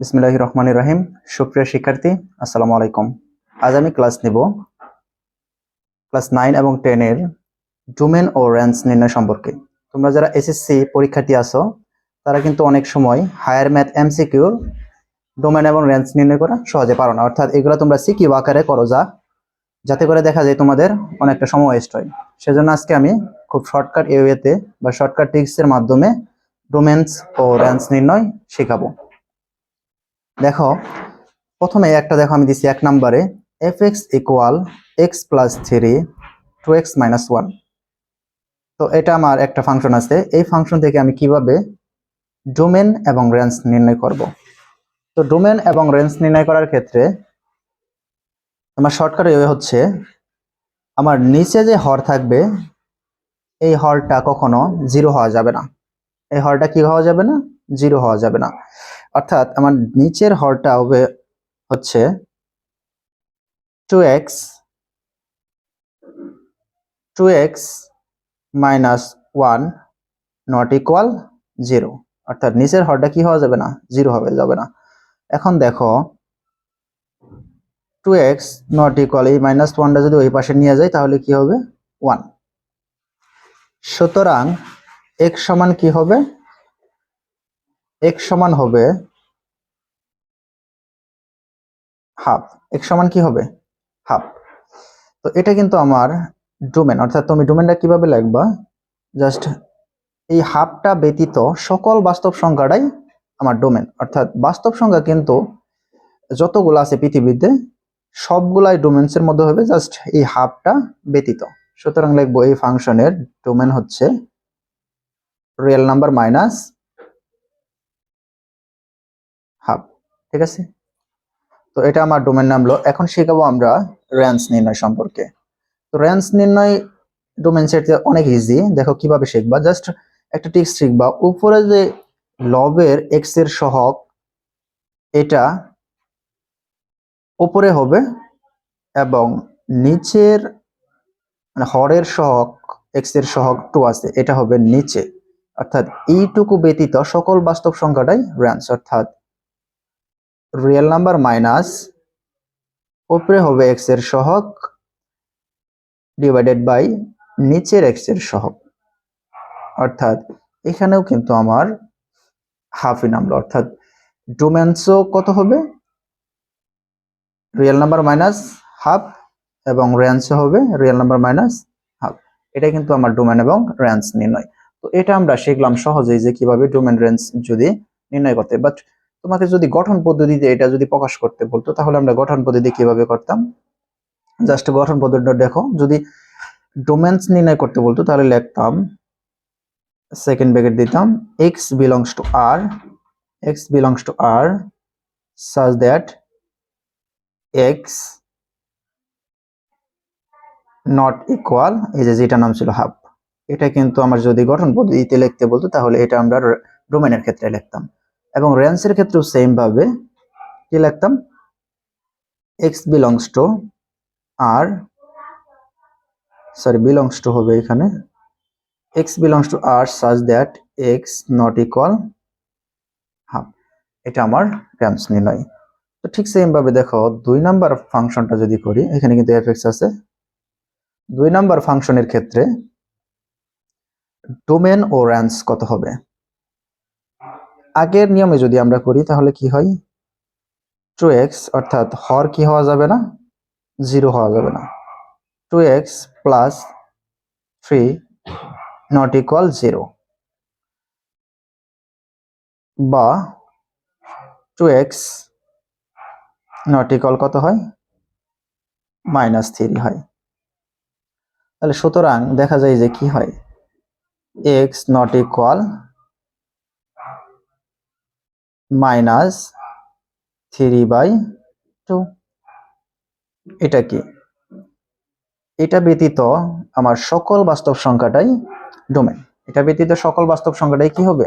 বিসমিল্লাহ রহমান রহিম। সুপ্রিয় শিক্ষার্থী, আসসালামু আলাইকুম। আজ আমি ক্লাস নেব ক্লাস নাইন এবং টেনের ডোমেন ও র্যান্স নির্ণয় সম্পর্কে। তোমরা যারা এসএসসি পরীক্ষার্থী আছো, তারা কিন্তু অনেক সময় হায়ার ম্যাথ এমসিকিউর ডোমেন এবং র্যান্স নির্ণয় করা সহজে পারো না। অর্থাৎ এগুলো তোমরা সিকিউ আকারে করো যা, যাতে করে দেখা যায় তোমাদের অনেকটা সময় ওয়েস্ট হয়। সেজন্য আজকে আমি খুব শর্টকাট এওয়েতে বা শর্টকাট টিক্সের মাধ্যমে ডোমেন্স ও র্যান্স নির্ণয় শেখাবো। দেখো, প্রথমে একটা দেখো, আমি দিচ্ছি এক নম্বরে f x equal x plus three two x minus one তো এটা আমার একটা ফাংশন আছে। এই ফাংশন থেকে আমি কীভাবে ডোমেন এবং রেঞ্জ নির্ণয় করব? তো ডোমেন এবং রেঞ্জ নির্ণয় করার ক্ষেত্রে আমার শর্টকাট হচ্ছে, আমার নিচে যে হর থাকবে, এই হরটা কখনো জিরো হওয়া যাবে না। এই হরটা কি হওয়া যাবে না? জিরো হওয়া যাবে না। অর্থাৎ আমার নিচের হরটা হবে হচ্ছে two x two x minus one not equal zero অর্থাৎ নিচের হরটা কি হওয়া যাবে না? জিরো হবে, যাবে না। এখন দেখো টু এক্স নট ইকুয়াল এই মাইনাস ওয়ানটা যদি ওই পাশে নিয়ে যায় তাহলে কি হবে? ওয়ান সুতরাং এক্স সমান কি হবে? এক্স সমান হবে হাফ এক্স সমান কি হবে? হাফ তো এটা কিন্তু আমার ডোমেন অর্থাৎ তুমি ডোমেনটা কীভাবে লিখবা? জাস্ট এই হাফটা ব্যতীত সকল বাস্তব সংখ্যাটাই আমার ডোমেন অর্থাৎ বাস্তব সংখ্যা কিন্তু যতগুলো আছে পৃথিবীতে, সবগুলাই ডোমেন্সের মধ্যে হবে জাস্ট এই হাফটা ব্যতীত। সুতরাং লিখব এই ফাংশনের ডোমেন হচ্ছে রিয়েল নাম্বার মাইনাস হাফ ঠিক আছে? তো এটা আমার ডোমেন নামলো এখন শেখাবো আমরা রেঞ্জ নির্ণয় সম্পর্কে। তো রেঞ্জ নির্ণয় ডোমেন সেট অনেক ইজি দেখো কীভাবে শিখবা। জাস্ট একটা টিক্স শিখবা। উপরে যে লবের এক্সের সহগ, এটা উপরে হবে এবং নিচের মানে হরের সহগ এক্সের সহগ টু আছে। এটা হবে নিচে। অর্থাৎ এইটুকু ব্যতীত সকল বাস্তব সংখ্যাটাই রেঞ্জ অর্থাৎ রিয়েল নাম্বার মাইনাস উপরে হবে এক্সের সহগ ডিভাইডেড বাই নিচের এক্সের সহগ। অর্থাৎ এখানেও কিন্তু আমার হাফই নামলো। অর্থাৎ ডোমেন্সও কত হবে? রিয়েল নাম্বার মাইনাস হাফ এবং রেঞ্জও হবে রিয়েল নাম্বার মাইনাস হাফ এটা কিন্তু আমার ডোমেন এবং রেঞ্জ নির্ণয়। তো এটা আমরা শিখলাম সহজেই যে কীভাবে ডোমেন রেঞ্জ যদি নির্ণয় করতে বাট তোমাকে যদি গঠন পদ্ধতিতে এটা যদি প্রকাশ করতে বলতো, তাহলে আমরা গঠন পদ্ধতি কীভাবে করতাম? জাস্ট গঠন পদ্ধতিটা দেখো, যদি ডোমেন্স নির্ণয় করতে বলতো, তাহলে লিখতাম সেকেন্ড ব্র্যাকেট দিতাম x belongs to R x belongs to R such that x not equal এই যে যেটা নাম ছিল হাফ এটা কিন্তু আমার যদি গঠন পদ্ধতিতে লিখতে বলতো, তাহলে এটা আমরা ডোমেনের ক্ষেত্রে লিখতাম। এবং রেঞ্জের ক্ষেত্রেও সেম ভাবে কি লিখতাম? X belongs to R sorry belongs to হবে এখানে। X belongs to R such that x not equal half এটা আমার রেঞ্জ নির্ণয়। তো ঠিক সেম ভাবে দেখো, দুই নাম্বার ফাংশনটা যদি করি, এখানে কিন্তু এফ আছে। দুই নাম্বার ফাংশনের ক্ষেত্রে ডোমেন ও রেঞ্জ কত হবে? আগের নিয়মে যদি আমরা করি, তাহলে কি হয়? টু এক্স অর্থাৎ হর কি হওয়া যাবে না? জিরো হওয়া যাবে না। Two x plus three not equal zero বা টু এক্স নট ইকুয়াল কত হয়? মাইনাস থ্রি হয়। তাহলে সুতরাং দেখা যায় যে কি হয়? X not equal minus three by two এটা কি? এটা ব্যতীত আমার সকল বাস্তব সংখ্যাটাই ডোমেন এটা ব্যতীত সকল বাস্তব সংখ্যাটাই কি হবে?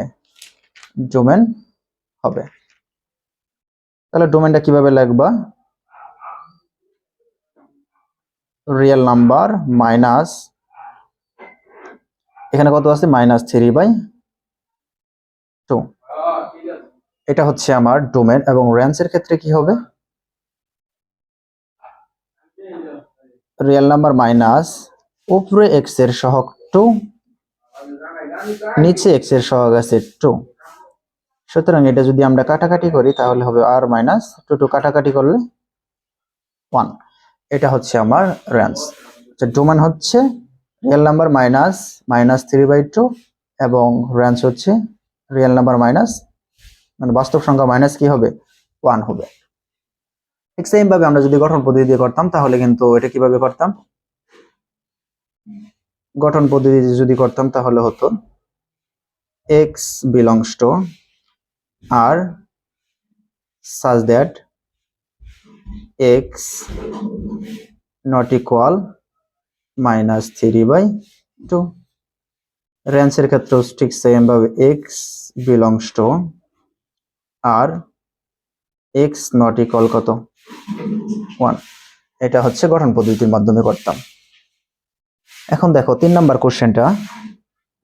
ডোমেন হবে। তাহলে ডোমেনটা কীভাবে লিখবা? রিয়েল নাম্বার মাইনাস এখানে কত আছে? মাইনাস থ্রি বাই টু এটা হচ্ছে আমার ডোমেন এবং রেঞ্জের ক্ষেত্রে কি হবে? রিয়েল নাম্বার মাইনাস উপরে এক্সের সহগ টু নিচে এক্সের সহগ আছে টু সুতরাং এটা যদি আমরা কাটাকাটি করি, তাহলে হবে আর মাইনাস টু টু কাটাকাটি করলে ওয়ান এটা হচ্ছে আমার রেঞ্জ ডোমেন হচ্ছে real number minus minus three by two এবং রেঞ্জ হচ্ছে রিয়েল নাম্বার মাইনাস মানে বাস্তব সংখ্যা মাইনাস কি হবে? ওয়ান হবে। ঠিক সেম ভাবে আমরা যদি গঠন পদ্ধতি দিয়ে করতাম, তাহলে কিন্তু এটা কীভাবে করতাম? গঠন পদ্ধতি যদি করতাম, তাহলে হতো x belongs to R such that x not equal minus three by two রেঞ্জের ক্ষেত্রেও ঠিক সেম ভাবে x belongs to R x not equal কত? ওয়ান এটা হচ্ছে গঠন পদ্ধতির মাধ্যমে করতাম। এখন দেখো, তিন নাম্বার কোশ্চেনটা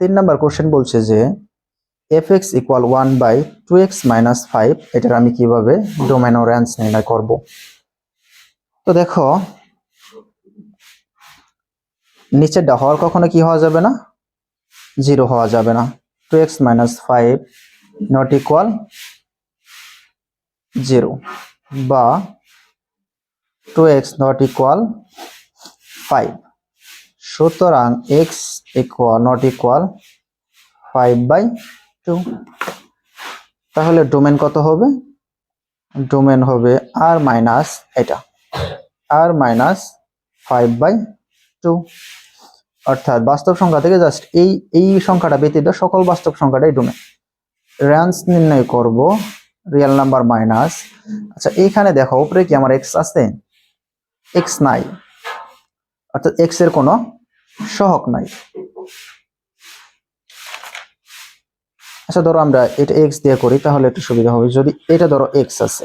তিন নাম্বার কোশ্চেন বলছে যে f x equal one by two x minus five এটার আমি কীভাবে ডোমেন ও রেঞ্জ নির্ণয় করব? তো দেখো নিচেরটা হওয়ার কখনো কি হওয়া যাবে না? জিরো হওয়া যাবে না। Two x minus five not equal zero বা two x not equal five. সুতরাং x equal not equal five by two. তাহলে ডোমেন কত হবে? ডোমেন হবে আর মাইনাস এটা। R minus five by two. অর্থাৎ বাস্তব সংখ্যা থেকে জাস্ট এই এই সংখ্যাটা ব্যতীত সকল বাস্তব সংখ্যাটাই ডোমেন। রেঞ্জ নির্ণয় করব রিয়েল নাম্বার মাইনাস আচ্ছা এইখানে দেখো, উপরে কি আমার এক্স আছে? এক্স নাই। অর্থাৎ এক্সের কোনো সহক নাই। আচ্ছা ধরো আমরা এটা এক্স দিয়ে করি, তাহলে একটু সুবিধা হবে। যদি এটা ধরো এক্স আছে,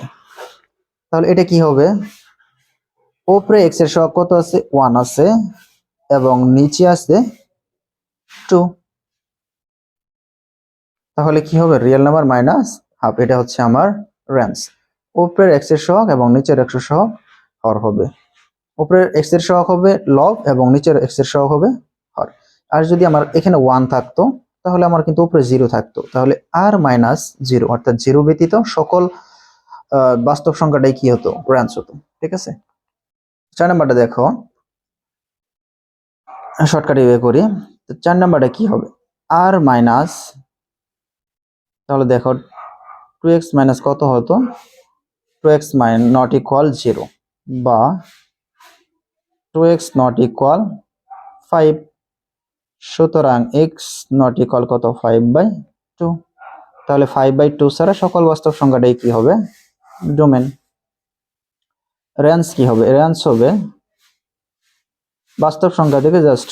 তাহলে এটা কি হবে? উপরে এক্সের সহগ কত আছে? ওয়ান আছে, এবং নিচে আছে টু তাহলে কি হবে? রিয়েল নাম্বার মাইনাস হাফ, এটা হচ্ছে আমার রেঞ্জ উপরের এক্সের সহগ এবং নিচের এক্সের সহগ হর হবে। উপরের এক্সের সহগ হবে লব এবং নিচের এক্সের সহগ হবে হর। আর যদি আমার এখানে ওয়ান থাকতো, তাহলে আমার কিন্তু উপরে জিরো থাকতো। তাহলে আর মাইনাস জিরো অর্থাৎ জিরো ব্যতীত সকল বাস্তব সংখ্যাটাই কি হতো? রেঞ্জ হতো। ঠিক আছে? চার নাম্বারটা দেখো। শর্টকাটে ইয়ে করি। তো চার নাম্বারটা কি হবে? আর মাইনাস তাহলে দেখো টু এক্স মাইনাস কত হতো two x minus not equal zero বা two x not equal five সুতরাং এক্স নট ইকুয়াল কত? ফাইভ বাই টু তাহলে ফাইভ বাই টু ছাড়া সকল বাস্তব সংখ্যাটাই কি হবে? ডোমেন রেঞ্জ কি হবে? রেঞ্জ হবে বাস্তব সংখ্যা থেকে জাস্ট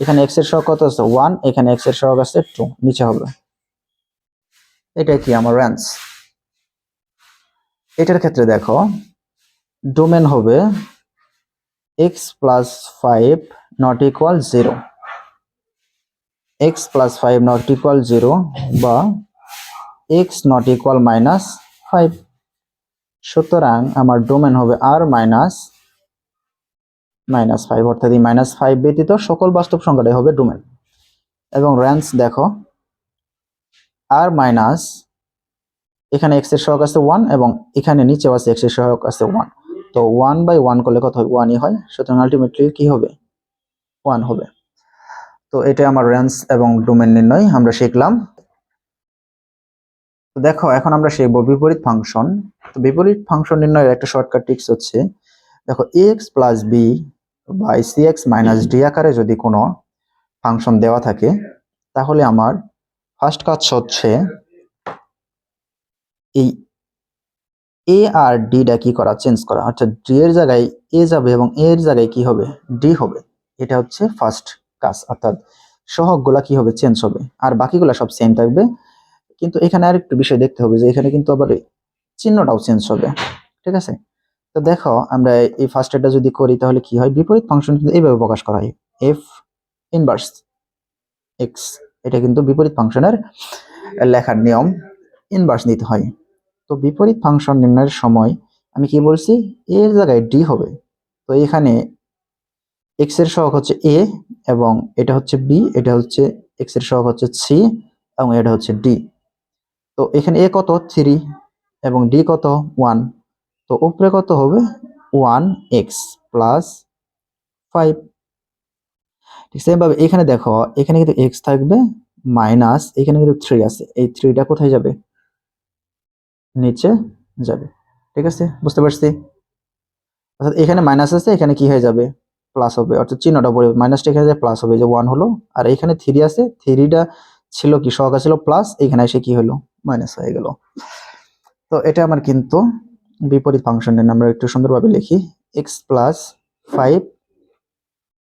এখানে এক্সের সহগ কত আছে? ওয়ান এখানে এক্সের সহগ আছে টু নিচে হবে। এটা কি আমার রেঞ্জ এটার ক্ষেত্রে দেখো ডোমেন হবে x plus five not equal zero x plus five not equal zero বা x not equal minus five সুতরাং আমার ডোমেন হবে আর মাইনাস মাইনাস ফাইভ অর্থাৎ এই মাইনাস ফাইভ ব্যতীত সকল বাস্তব সংখ্যাটাই হবে ডোমেন এবং রেঞ্জ দেখো আর মাইনাস এখানে এক্সের সহগ আছে ওয়ান এবং এখানে নিচেও আছে এক্সের সহগ আছে ওয়ান তো ওয়ান বাই ওয়ান করলে কত হয়? ওয়ানই হয়। সুতরাং আলটিমেটলি কি হবে? ওয়ান হবে। তো এটা আমার রেঞ্জ এবং ডোমেন নির্ণয় আমরা শিখলাম। তো দেখো, এখন আমরা শিখব বিপরীত ফাংশন তো বিপরীত ফাংশন নির্ণয়ের একটা শর্টকাট টিপস হচ্ছে, দেখো x plus b by c x minus d আকারে যদি কোনো ফাংশন দেওয়া থাকে, তাহলে আমার ফার্স্ট কাজ হচ্ছে এই এ আর ডিটা কি করা চেঞ্জ করা। অর্থাৎ ডি এর জায়গায় এ যাবে এবং এ এর জায়গায় কি হবে? ডি হবে। এটা হচ্ছে ফার্স্ট কাজ। অর্থাৎ সহগগুলা কি হবে? চেঞ্জ হবে। আর বাকিগুলা সব সেম থাকবে। কিন্তু এখানে আরেকটু বিষয় দেখতে হবে যে এখানে কিন্তু আবার চিহ্নটাও চেঞ্জ হবে। ঠিক আছে? তো দেখো, আমরা এই ফার্স্ট এটা যদি করি, তাহলে কি হয়? বিপরীত ফাংশন কিন্তু এইভাবে প্রকাশ করা হয়। এফ ইনভার্স এক্স এটা কিন্তু বিপরীত ফাংশনের লেখার নিয়ম ইনভার্স নিতে হয়। তো বিপরীত ফাংশন নির্ণয়ের সময় আমি কি বলছি? এর জায়গায় ডি হবে। তো এখানে এক্সের সহগ হচ্ছে এ এবং এটা হচ্ছে বি এটা হচ্ছে এক্সের সহগ হচ্ছে সি এবং এটা হচ্ছে ডি তো এখানে এ কত? থ্রি এবং ডি কত? ওয়ান তো উপরে কত হবে? ওয়ান এক্স প্লাস ফাইভ সেমভাবে এখানে দেখো, এখানে কিন্তু এক্স থাকবে মাইনাস এখানে কিন্তু থ্রি আছে। এই থ্রিটা কোথায় যাবে? নিচে যাবে। ঠিক আছে? বুঝতে পারছি? অর্থাৎ এখানে মাইনাস আছে, এখানে কি হয়ে যাবে? প্লাস হবে। অর্থাৎ চিহ্নটা পড়ে মাইনাসটা এখানে প্লাস হবে। যে ওয়ান হলো। আর এখানে থ্রি আছে। থ্রিটা ছিল কি? সহকা ছিল প্লাস এখানে এসে কি হলো? মাইনাস হয়ে গেল। তো এটা আমার কিন্তু বিপরীত ফাংশনের আমরা একটু সুন্দরভাবে লিখি। X plus five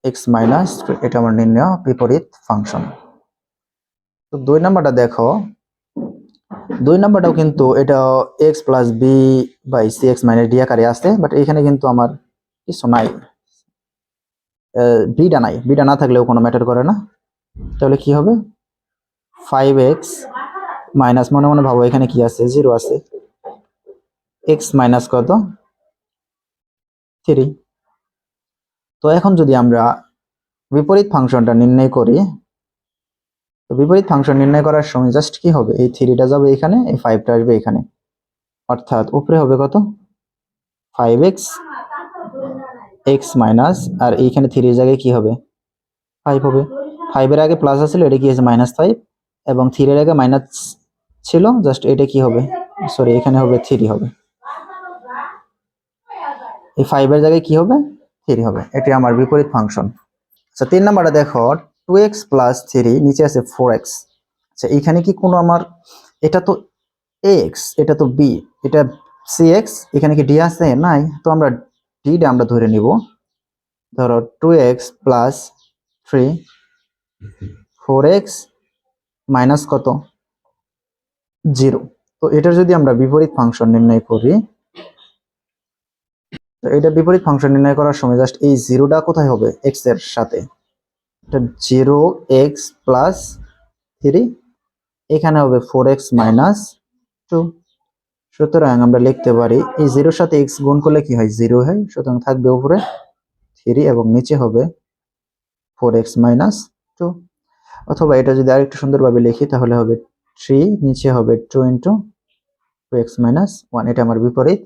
x minus এটা আমার নির্ণয় বিপরীত ফাংশন তো দুই নাম্বারটা দেখো। দুই নাম্বারটাও কিন্তু এটা x plus b by c x minus d আকারে আছে বাট এখানে কিন্তু আমার কিছু নাই। বিটা নাই। বিটা না থাকলেও কোনো ম্যাটার করে না। তাহলে কি হবে? ফাইভ এক্স মাইনাস মনে মনে ভাবো এখানে কি আছে? জিরো আছে। এক্স মাইনাস কত? থ্রি তো এখন যদি আমরা বিপরীত ফাংশনটা নির্ণয় করি, তো বিপরীত ফাংশন নির্ণয় করার সময় জাস্ট কি হবে? এই থ্রিটা যাবে এখানে, এই ফাইভটা আসবে এখানে। অর্থাৎ উপরে হবে কত? ফাইভ এক্স এক্স মাইনাস আর এইখানে থ্রির জায়গায় কি হবে? ফাইভ হবে। ফাইভের আগে প্লাস আছিল, এটা কি আছে মাইনাস ফাইভ এবং থ্রির আগে মাইনাস ছিল জাস্ট এটা কি হবে? সরি এখানে হবে, থ্রি হবে। এই ফাইভের জায়গায় কি হবে? থ্রি হবে। এটি আমার বিপরীত ফাংশন আচ্ছা তিন নাম্বারটা দেখো টু এক্স প্লাস থ্রি নিচে আছে ফোর এক্স আচ্ছা এইখানে কি কোনো আমার, এটা তো এক্স এটা তো বি এটা সি এক্স এখানে কি ডি আছে? নাই। তো আমরা ডিটা আমরা ধরে নিব। ধরো two x plus three four x minus কত? জিরো তো এটার যদি আমরা বিপরীত ফাংশন নির্ণয় করি তো এটা বিপরীত ফাংশন নির্ণয় করার সময় জাস্ট এই জিরোটা কোথায় হবে? এক্সের সাথে। এটা জিরো এক্স প্লাস থ্রি এখানে হবে ফোর এক্স মাইনাস টু সুতরাং আমরা লিখতে পারি, এই জিরোর সাথে এক্স গুণ করলে কি হয়? জিরো হয়। সুতরাং থাকবে উপরে থ্রি এবং নিচে হবে ফোর এক্স মাইনাস টু অথবা এটা যদি আরেকটু সুন্দরভাবে লিখি, তাহলে হবে থ্রি নিচে হবে two into two x minus one এটা আমার বিপরীত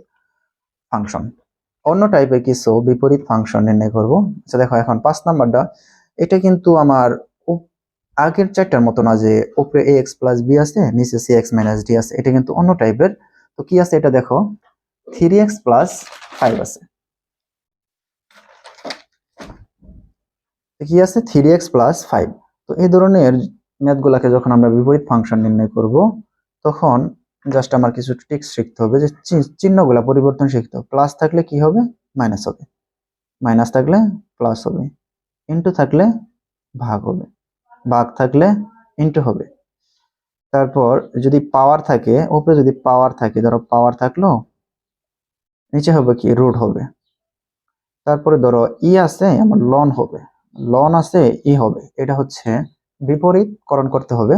ফাংশন অন্য টাইপের কিছু বিপরীত ফাংশন নির্ণয় করব। আচ্ছা দেখো এখন পাঁচ নাম্বারটা। এটা কিন্তু আমার আগের চারটার মতো না যে উপরে এ এক্স প্লাস বি আছে, নিচে সি এক্স মাইনাস ডি আছে। এটা কিন্তু অন্য টাইপের তো কি আছে এটা দেখো? থ্রি এক্স প্লাস ফাইভ আছে। কি আছে? থ্রি এক্স প্লাস ফাইভ তো এই ধরনের ম্যাথগুলাকে যখন আমরা বিপরীত ফাংশন নির্ণয় করব, তখন জাস্ট আমার কিছু ট্রিক্স শিখতে হবে যে চিহ্নগুলা পরিবর্তন শিখতে হবে। প্লাস থাকলে কি হবে? মাইনাস হবে। মাইনাস থাকলে প্লাস হবে। ইন্টু থাকলে ভাগ হবে। ভাগ থাকলে ইন্টু হবে। তারপর যদি পাওয়ার থাকে, উপরে যদি পাওয়ার থাকে, ধরো পাওয়ার থাকল, নিচে হবে কি? রুট হবে। তারপরে ধরো ই আছে, আমার লন হবে। লন আছে, ই হবে। এটা হচ্ছে বিপরীতকরণ করতে হবে।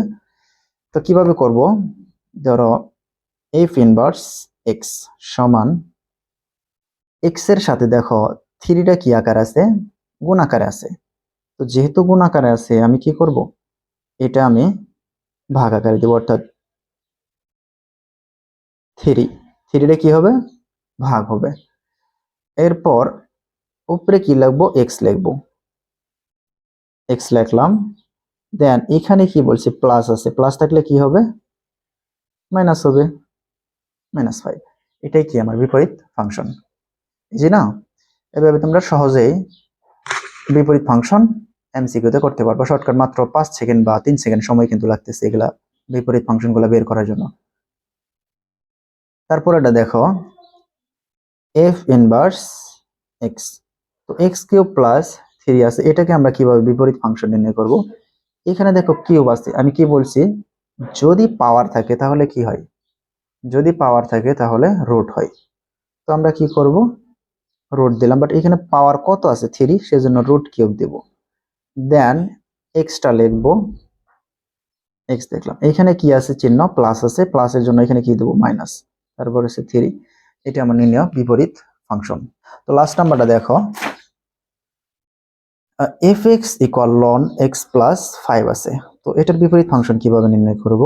তো কীভাবে করব? ধরো এফ ইনভার্স এক্স সমান এক্সের সাথে দেখো থ্রিটা কি আকার আছে? গুণ আকারে আছে। তো যেহেতু গুণ আকারে আছে, আমি কি করব? এটা আমি ভাগ আকারে দেব, অর্থাৎ থ্রি। থ্রিটা কি হবে? ভাগ হবে। এরপর উপরে কি লিখব? এক্স লিখব। এক্স লিখলাম। দেন এখানে কি বলছে? প্লাস আছে। প্লাস থাকলে কি হবে? মাইনাস হবে। মাইনাস ফাইভ এটাই কি? আমার বিপরীত ফাংশন জি না? এভাবে তোমরা সহজেই বিপরীত ফাংশন এমসিকিউতে করতে পারব। শর্টকাট মাত্র পাঁচ সেকেন্ড বা তিন সেকেন্ড সময় কিন্তু লাগতেছে এগুলা বিপরীত ফাংশনগুলো বের করার জন্য। তারপর এটা দেখো এফ ইনভার্স এক্স তো এক্স কিউব প্লাস থ্রি আছে। এটাকে আমরা কীভাবে বিপরীত ফাংশন নির্ণয় করব? এখানে দেখো কিউব আছে। আমি কি বলছি? যদি পাওয়ার থাকে তাহলে কি হয়? যদি পাওয়ার থাকে তাহলে রুট হয়। তো আমরা কি করব? রুট দিলাম বাট এখানে পাওয়ার কত আছে থ্রি সেজন্য রুট কিউব দেব। দেন এক্সট্রা লিখব। এক্স দেখলাম। এখানে কি আছে চিহ্ন? প্লাস আছে। প্লাসের জন্য এখানে কি দেবো? মাইনাস তারপর হচ্ছে থ্রি এটা আমার নির্ণয়, বিপরীত ফাংশন তো লাস্ট নাম্বারটা দেখো। F x equal ln x plus five আছে। তো এটার বিপরীত ফাংশন কীভাবে নির্ণয় করব?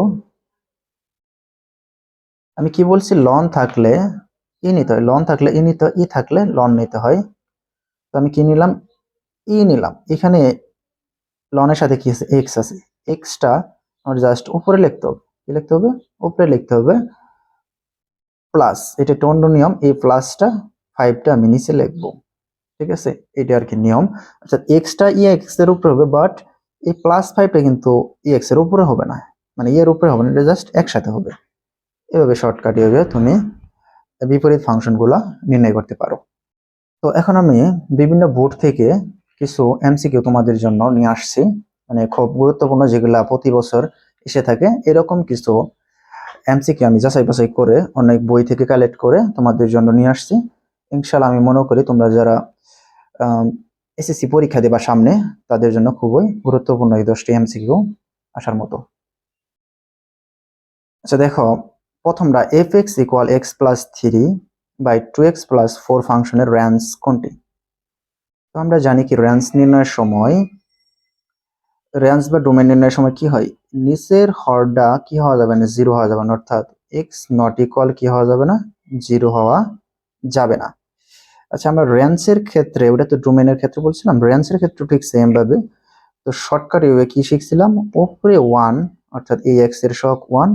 আমি কি বলছি? লন থাকলে ই নিতে হয়। লন থাকলে ই নিতে ই থাকলে লন নিতে হয়। তো আমি কি নিলাম? ই নিলাম। এখানে লনের সাথে কি আছে? এক্স আছে। এক্সটা আমার জাস্ট উপরে লিখতে হবে। কি লিখতে হবে? উপরে লিখতে হবে প্লাস এটা টন্ড নিয়ম। এই প্লাসটা ফাইভটা আমি নিচে লিখব। ঠিক আছে? এটা আর কি নিয়ম। আচ্ছা এক্সটা ই এক্সের উপরে হবে বাট এই প্লাস ফাইভটা কিন্তু ই এক্সের উপরে হবে না। মানে ই এর উপরে হবে না, এটা জাস্ট একসাথে হবে। এভাবে শর্টকাট এভাবে তুমি বিপরীত ফাংশনগুলো নির্ণয় করতে পারো। তো এখন আমি বিভিন্ন বোর্ড থেকে কিছু এমসিকিউ তোমাদের জন্য নিয়ে আসছি। মানে খুব গুরুত্বপূর্ণ যেগুলা প্রতি বছর এসে থাকে, এরকম কিছু এমসিকিউ আমি যাচাই বাছাই করে অনেক বই থেকে কালেক্ট করে তোমাদের জন্য নিয়ে আসছি। ইনশাল্লাহ আমি মনে করি তোমরা যারা এসএসসি পরীক্ষা দেবা সামনে তাদের জন্য খুবই গুরুত্বপূর্ণ এই দশটি এমসিকিউ আসার মতো। আচ্ছা দেখো প্রথমটা f x equal x plus three by two x plus four ফাংশনের র্যান্স কোনটি? তো আমরা জানি কি র্যান্স নির্ণয়ের সময় র্যান্স বা ডোমেন নির্ণয়ের সময় কি হয়? নিচের হরটা কি হওয়া যাবে না? জিরো হওয়া যাবে না। অর্থাৎ এক্স নট ইকুয়াল কি হওয়া যাবে না? জিরো হওয়া যাবে না। আচ্ছা আমরা র্যান্সের ক্ষেত্রে, ওটা তো ডোমেনের ক্ষেত্রে বলছিলাম র্যান্সের ক্ষেত্রে ঠিক সেম ভাবে তো শর্টকাট ওয়ে কি শিখছিলাম? উপরে ওয়ান অর্থাৎ এই এক্সের সহগ ওয়ান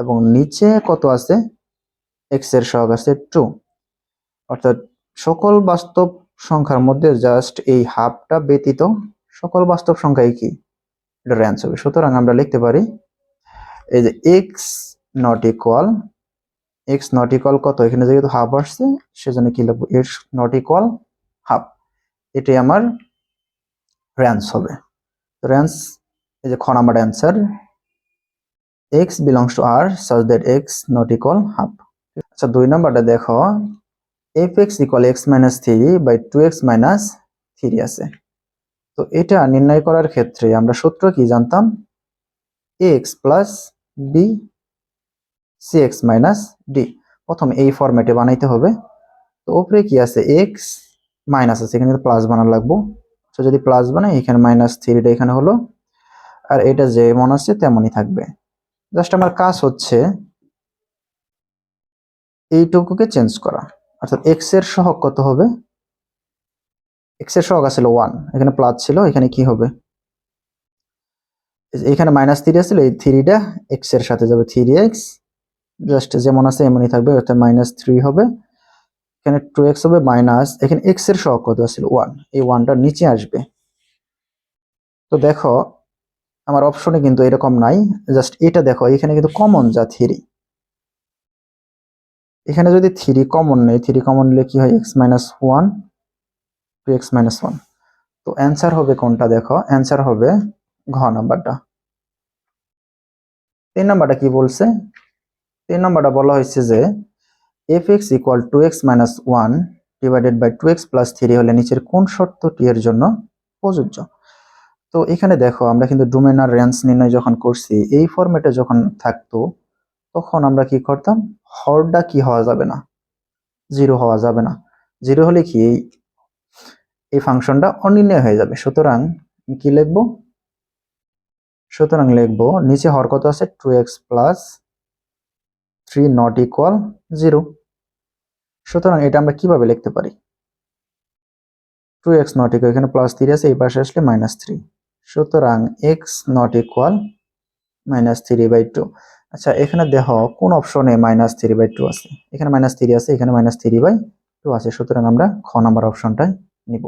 এবং নিচে কত আছে? এক্সের সহগ আছে টু অর্থাৎ সকল বাস্তব সংখ্যার মধ্যে জাস্ট এই হাফটা ব্যতীত সকল বাস্তব সংখ্যাই কি? এটা র্যান্স হবে। সুতরাং আমরা লিখতে পারি, এই যে x not equal x not equal কত? এখানে যেহেতু হাফ আসছে, সেজন্য কি লিখব? এক্স নট ইকুয়াল হাফ এটাই আমার র্যান্স হবে। র্যান্স এই যে খ number answer x belongs to R such that x not equal half আচ্ছা দুই নাম্বারটা দেখো। F x equal x minus three by two x minus three আছে। তো এটা নির্ণয় করার ক্ষেত্রে আমরা সূত্র কি জানতাম? X plus b c x minus d প্রথম এই ফরম্যাটে বানাইতে হবে। তো উপরে কি আছে? এক্স মাইনাস আছে, এখানে প্লাস বানানো লাগবো। তো যদি প্লাস বানাই, এখানে মাইনাস থ্রিটা এখানে হলো। আর এটা যেমন আছে, তেমনই থাকবে। জাস্ট আমার কাজ হচ্ছে এইটুকুকে চেঞ্জ করা। অর্থাৎ এক্সের সহগ কত হবে? এক্সের সহগ আসলে ওয়ান এখানে প্লাস ছিল, এখানে কি হবে? এখানে মাইনাস থ্রি আসলে এই থ্রিটা এক্সের সাথে যাবে থ্রি এক্স জাস্ট যেমন আছে এমনই থাকবে, অর্থাৎ মাইনাস থ্রি হবে। এখানে টু এক্স হবে মাইনাস এখানে এক্সের সহগ কত আসলে ওয়ান এই ওয়ানটা নিচে আসবে। তো দেখো আমার অপশনে কিন্তু এরকম নাই। জাস্ট এটা দেখো, এখানে কিন্তু কমন যা থ্রি এখানে যদি থ্রি কমন নেই থ্রি কমন নিলে কি হয়? X minus one two x minus one তো অ্যান্সার হবে কোনটা দেখো? অ্যান্সার হবে ঘ নাম্বারটা। তিন নাম্বারটা কি বলছে? তিন নাম্বারটা বলা হয়েছে যে f x equal two x minus one divided by two x plus three হলে নিচের কোন শর্তটি এর জন্য প্রযোজ্য? তো এখানে দেখো, আমরা কিন্তু ডোমেন আর রেঞ্জ নির্ণয় যখন করছি, এই ফরম্যাটে যখন থাকতো, তখন আমরা কি করতাম? হরটা কি হওয়া যাবে না? জিরো হওয়া যাবে না। জিরো হলে কি? এই এই ফাংশনটা অনির্ণয় হয়ে যাবে। সুতরাং কি লিখব? সুতরাং লিখব, নিচে হর কত আছে? Two x plus three not equal zero সুতরাং এটা আমরা কীভাবে লিখতে পারি? টু এক্স নট ইকুয়াল এখানে প্লাস থ্রি আছে, এই পাশে আসলে মাইনাস থ্রি সুতরাং x not equal minus three by two আচ্ছা এখানে দেখো, কোন অপশনে মাইনাস থ্রি বাই টু আছে? এখানে মাইনাস থ্রি আছে, এখানে মাইনাস থ্রি বাই টু আছে। সুতরাং আমরা খ নাম্বার অপশনটাই নিব।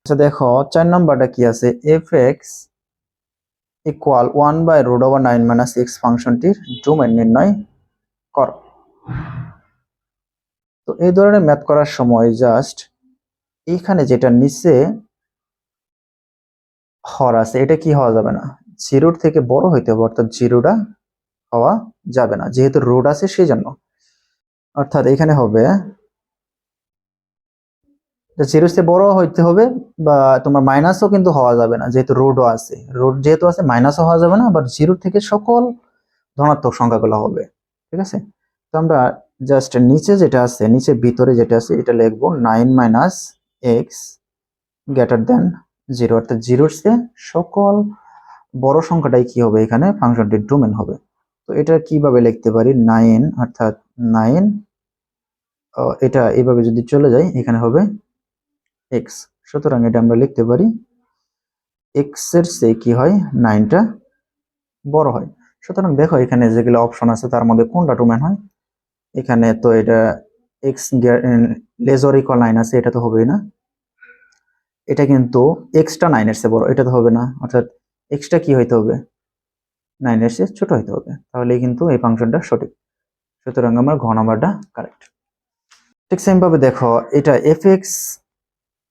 আচ্ছা দেখো, চার নাম্বারটা কি আছে? F x equal one by root over nine minus x ফাংশনটির ডোমেন নির্ণয় কর। তো এই ধরনের ম্যাথ করার সময় জাস্ট এইখানে যেটা নিচে হর আছে, এটা কি হওয়া যাবে না? জিরোর থেকে বড় হইতে হবে, অর্থাৎ জিরোটা হওয়া যাবে না, যেহেতু রোড আছে সেই জন্য অর্থাৎ এখানে হবে জিরো থেকে বড় হইতে হবে, বা তোমার মাইনাসও কিন্তু হওয়া যাবে না, যেহেতু রোডও আছে। রোড যেহেতু আছে, মাইনাসও হওয়া যাবে না, আবার জিরো থেকে সকল ধনাত্মক সংখ্যাগুলো হবে, ঠিক আছে? তো আমরা জাস্ট নিচে যেটা আছে নিচে ভিতরে যেটা আছে, এটা লিখব nine minus x greater than zero অর্থাৎ জিরোর চেয়ে সকল বড় সংখ্যাটাই কি হবে? এখানে ফাংশনটির ডোমেন হবে। তো এটা কীভাবে লিখতে পারি? নাইন অর্থাৎ নাইন এটা এভাবে যদি চলে যায়, এখানে হবে এক্স সুতরাং এটা আমরা লিখতে পারি এক্সের চেয়ে কি হয়? নাইনটা বড় হয়। সুতরাং দেখো এখানে যেগুলো অপশন আছে, তার মধ্যে কোনটা ডোমেন হয়? এখানে তো এটা এক্স লেজর ইকুয়াল নাইন আছে, এটা তো হবেই না। এটা কিন্তু এক্সটা নাইনের চেয়ে বড়, এটা তো হবে না। অর্থাৎ এক্সটা কি হইতে হবে? নাইনের চেয়ে ছোট হইতে হবে। তাহলে কিন্তু এই ফাংশনটা সঠিক। সুতরাং আমার ঘ নাম্বারটা কারেক্ট ঠিক সেমভাবে দেখো, এটা f x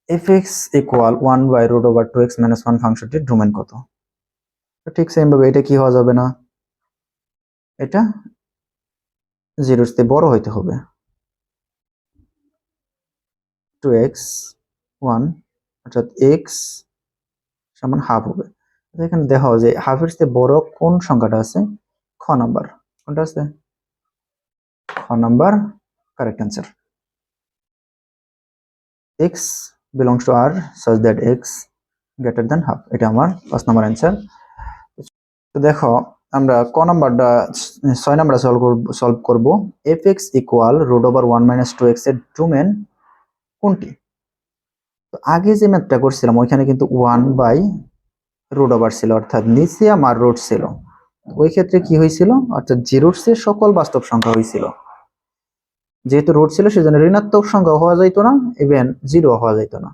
f x equal one by root over two x minus one ফাংশনটির ডোমেন কত ঠিক সেমভাবে এটা কি হওয়া যাবে না? এটা জিরোর বড় হইতে হবে। টু এক্স ওয়ান অর্থাৎ এক্স সমান হাফ হবে। এখানে দেখো যে হাফের চেয়ে বড় কোন সংখ্যাটা আছে? খ নাম্বার কোনটা আছে? খ number correct answer x belongs to R such that x greater than half এটা আমার পাঁচ নাম্বার অ্যান্সার তো দেখো, আমরা ক নাম্বারটা ছয় নাম্বার সলভ করব সলভ করব। F x equal root over one minus two এক্সের ডোমেন কোনটি? তো আগে যে ম্যাথটা করছিলাম, ওইখানে কিন্তু ওয়ান বাই রুট ওভার ছিল, অর্থাৎ নিচে আমার রুট ছিল। ওই ক্ষেত্রে কি হয়েছিল? অর্থাৎ জিরোর চেয়ে সকল বাস্তব সংখ্যা হয়েছিল। যেহেতু রুট ছিল, সেজন্য ঋণাত্মক সংখ্যা হওয়া যাইতো না ইভেন জিরো হওয়া যাইতো না।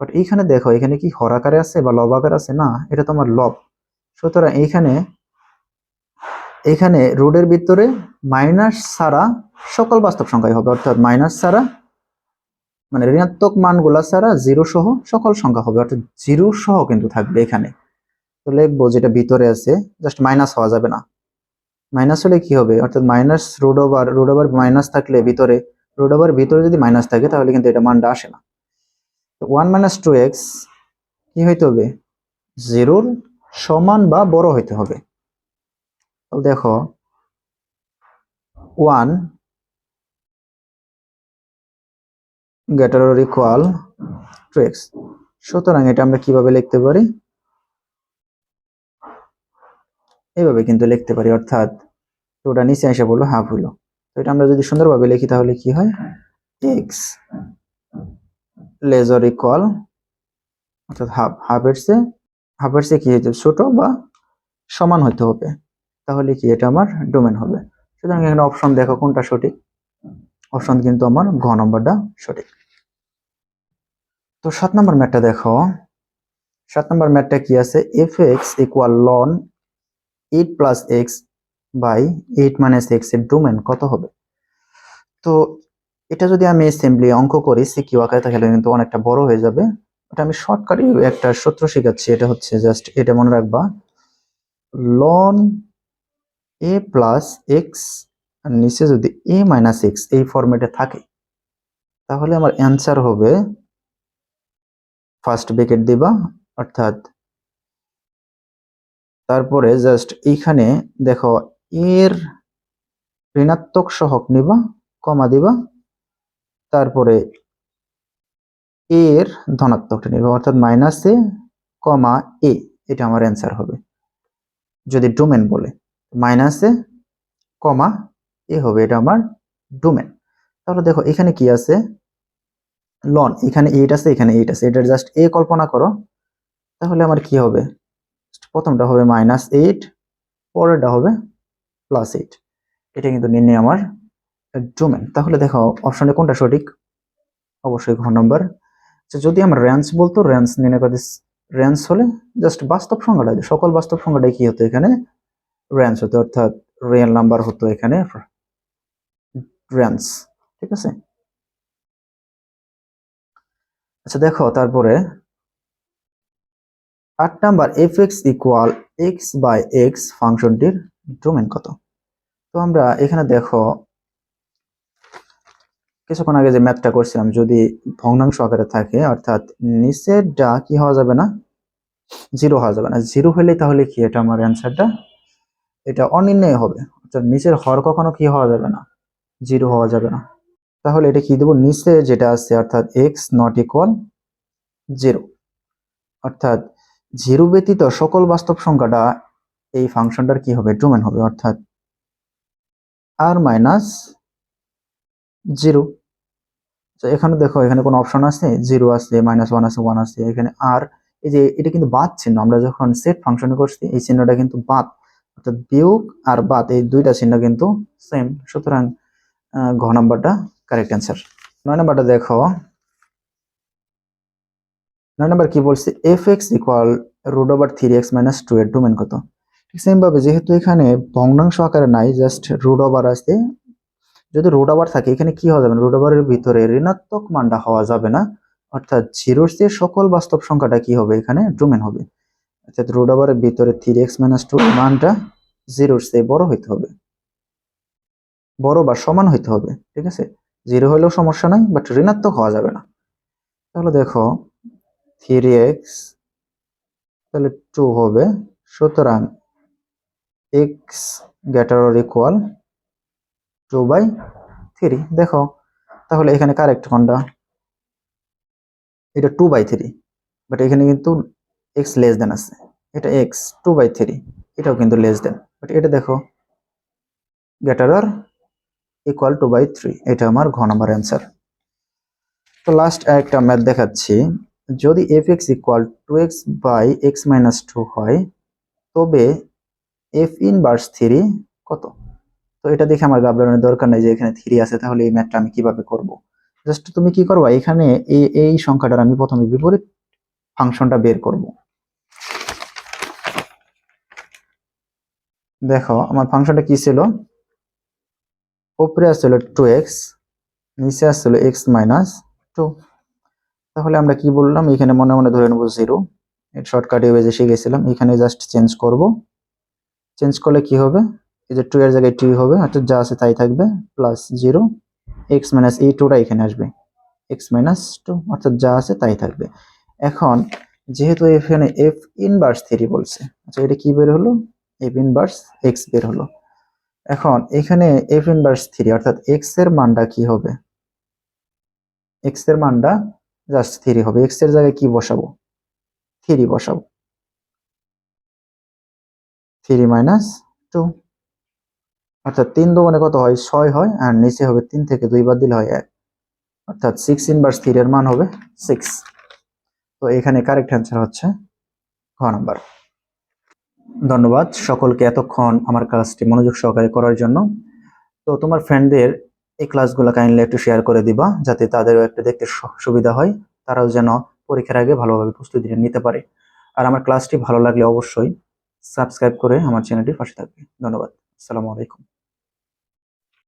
বাট এইখানে দেখো, এখানে কি হর আকারে আছে বা লব আকারে আছে? না, এটা তো আমার লব। সুতরাং এইখানে এখানে রুটের ভিতরে মাইনাস ছাড়া সকল বাস্তব সংখ্যাই হবে। অর্থাৎ মাইনাস ছাড়া মানে ঋণাত্মক মানগুলা ছাড়া জিরো সহ সকল সংখ্যা হবে, অর্থাৎ জিরো সহ কিন্তু থাকবে এখানে। তো লিখব যেটা ভিতরে আছে জাস্ট মাইনাস হওয়া যাবে না। মাইনাস হলে কি হবে? অর্থাৎ minus root over root over minus থাকলে ভিতরে রোড ওভার ভিতরে যদি মাইনাস থাকে তাহলে কিন্তু এটা মানটা আসে না। তো ওয়ান মাইনাস টু এক্স কি হইতে হবে? জিরোর সমান বা বড় হইতে হবে। দেখো one greater or equal two x সুতরাং এটা আমরা কীভাবে লিখতে পারি? এইভাবে কিন্তু লিখতে পারি, অর্থাৎ ওটা নিচে এসে বলল হাফ হলো তো এটা আমরা যদি সুন্দরভাবে লিখি তাহলে কি হয়? এক্স লেজার ইকুয়াল অর্থাৎ হাফ হাফের চেয়ে হাফের চেয়ে কি হইতে ছোট বা সমান হইতে হবে। তাহলে কি এটা আমার ডোমেন হবে। সুতরাং এখানে অপশন দেখো কোনটা সঠিক। অপশন কিন্তু আমার ঘ নম্বরটা সঠিক। তো সাত নম্বর ম্যাটটা দেখো। সাত নম্বর ম্যাটটা কি আছে? F x equal ln eight plus x by eight minus এক্সের ডোমেন কত হবে? তো এটা যদি আমি সিম্পলি অঙ্ক করি, সে কিউ তাহলে কিন্তু অনেকটা বড় হয়ে যাবে। এটা আমি শর্টকাটে একটা সূত্র শেখাচ্ছি, এটা হচ্ছে জাস্ট এটা মনে রাখবা। লন এ প্লাস এক্স আর নিচে যদি এ মাইনাস এক্স এই ফরম্যাটে থাকে, তাহলে আমার অ্যান্সার হবে ফার্স্ট ব্রেকেট দিবা, অর্থাৎ তারপরে জাস্ট এইখানে দেখো এর ঋণাত্মক সহক নিবা, কমা দিবা, তারপরে এর ধনাত্মকটা নিবা, অর্থাৎ মাইনাস এ কমা এ, এটা আমার অ্যান্সার হবে। যদি ডোমেন বলে মাইনাস এ কমা এ হবে, এটা আমার ডোমেন তাহলে দেখো এখানে কি আছে? লন এখানে এইট আছে এখানে এইট আছে। এটা জাস্ট এ কল্পনা করো তাহলে আমার কি হবে? প্রথমটা হবে মাইনাস এইট পরেরটা হবে প্লাস এইট এটা কিন্তু নির্ণয় আমার ডোমেন তাহলে দেখো অপশনে কোনটা সঠিক? অবশ্যই ঘর নম্বর আচ্ছা, যদি আমার র্যান্স বলতো র্যান্স নির্ণয় করতে রেঞ্জ হলে জাস্ট বাস্তব সংখ্যাটা সকল বাস্তব সংখ্যাটাই কি হতো এখানে? র্যান্স হতো অর্থাৎ রিয়েল নাম্বার হতো এখানে র্যান্স ঠিক আছে? আচ্ছা দেখো, তারপরে আট number f x equal x by x ফাংশনটির ডোমেন কত? তো আমরা এখানে দেখো, কিছুক্ষণ আগে যে ম্যাথটা করছিলাম, যদি ভগ্নাংশ আকারে থাকে, অর্থাৎ নিচের ডা কি হওয়া যাবে না? জিরো হওয়া যাবে না। জিরো হলে তাহলে কি এটা আমার অ্যান্সারটা এটা অনির্ণয় হবে। অর্থাৎ নিচের হর কখনো কি হওয়া যাবে না? জিরো হওয়া যাবে না। তাহলে এটা কি দেবো? নিচে যেটা আছে, অর্থাৎ এক্স নট ইকুয়াল জিরো অর্থাৎ জিরো ব্যতীত সকল বাস্তব সংখ্যাটা এই ফাংশনটার কি হবে? ডোমেন হবে, অর্থাৎ আর মাইনাস জিরো তো এখানে দেখো, এখানে কোনো অপশন আছে? জিরো আছে মাইনাস ওয়ান আছে ওয়ান আছে এখানে আর এই যে এটা কিন্তু বাদ চিহ্ন। আমরা যখন সেট ফাংশন করছি, এই চিহ্নটা কিন্তু বাদ। অর্থাৎ বিয়োগ আর বাদ, এই দুইটা চিহ্ন কিন্তু সেম সুতরাং ঘ নাম্বারটা কারেক্ট অ্যান্সার নয় নম্বরটা দেখো। নয় নাম্বার কি বলছে? F x equal root over three x minus two এর ডোমেন কত? ঠিক সেম ভাবে যেহেতু এখানে ভগ্নাংশ আকারে নাই জাস্ট রুট ওভার আছে যদি রুট ওভার থাকে, এখানে কি হওয়া যাবে রুট ওভারের ভিতরে ঋণাত্মক মানটা হওয়া যাবে না। অর্থাৎ জিরোর চেয়ে সকল বাস্তব সংখ্যাটা কি হবে? এখানে ডোমেন হবে। অর্থাৎ রুট ওভারের ভিতরে থ্রি এক্স মাইনাস টু মানটা জিরোর চেয়ে বড় হইতে হবে। বড় বা সমান হইতে হবে। ঠিক আছে? জিরো হলেও সমস্যা নাই বাট ঋণাত্মক হওয়া যাবে না। তাহলে দেখো থ্রি এক্স তাহলে টু হবে, সুতরাং x greater or equal two by three দেখো, তাহলে এখানে কারেক্ট কোনটা? এটা টু বাই থ্রি বাট এখানে কিন্তু এক্স লেস দেন আছে। এটা এক্স টু বাই থ্রি এটাও কিন্তু লেস দেন বাট এটা দেখো greater or equal two by three এটা আমার ঘ নম্বর অ্যান্সার তো লাস্ট একটা ম্যাথ দেখাচ্ছি। যদি f x equal two x by x minus two হয়, তবে এফ ইনভার্স থ্রি কত? তো এটা দেখে আমার ঘাবড়ানোর দরকার নেই যে এখানে থ্রি আছে, তাহলে এই ম্যাথটা আমি কীভাবে করব? জাস্ট তুমি কি করবা? এখানে এই এই সংখ্যাটার আমি প্রথমে বিপরীত ফাংশনটা বের করব। দেখো, আমার ফাংশনটা কি ছিল? উপরে আসছিল টু এক্স নিচে আসছিল এক্স মাইনাস টু তাহলে আমরা কি বললাম? এখানে মনে মনে ধরে নেব জিরো এর শর্টকাটে বেজে শিখেছিলাম এখানে জাস্ট চেঞ্জ করব। চেঞ্জ করলে কি হবে? এই যে টু এর জায়গায় টু হবে, অর্থাৎ যা আছে তাই থাকবে প্লাস জিরো এক্স মাইনাস এই টুটা এখানে আসবে। এক্স মাইনাস টু অর্থাৎ যা আছে তাই থাকবে। এখন, যেহেতু এখানে এফ ইনভার্স থ্রি বলছে আচ্ছা এটা কি বের হলো? এফ ইনভার্স এক্স বের হলো। এখন এখানে এফ ইনভার্স থ্রি অর্থাৎ এক্সের মানটা কি হবে? এক্সের মানটা জাস্ট থ্রি হবে। এক্সের জায়গায় কি বসাবো? থ্রি বসাবো। থ্রি মাইনাস টু অর্থাৎ তিন দোকানে কত হয়? ছয় হয়, আর নিচে হবে তিন থেকে দুই বাদ দিলে হয় এক। অর্থাৎ সিক্স ইনভার্স থ্রি এর মান হবে সিক্স তো এখানে কারেক্ট অ্যান্সার হচ্ছে খ নাম্বার ধন্যবাদ সকলকে এতক্ষণ আমার ক্লাসটি মনোযোগ সহকারে করার জন্য। তো তোমার ফ্রেন্ডদের এই ক্লাসগুলো কাইন্ডলি একটু শেয়ার করে দিবা, যাতে তাদেরও একটু দেখতে সুবিধা হয়, তারাও যেন পরীক্ষার আগে ভালোভাবে প্রস্তুতি নিতে পারে। আর আমার ক্লাসটি ভালো লাগলে অবশ্যই সাবস্ক্রাইব করে আমার চ্যানেলটির পাশে থাকবে। ধন্যবাদ। আসসালামু আলাইকুম।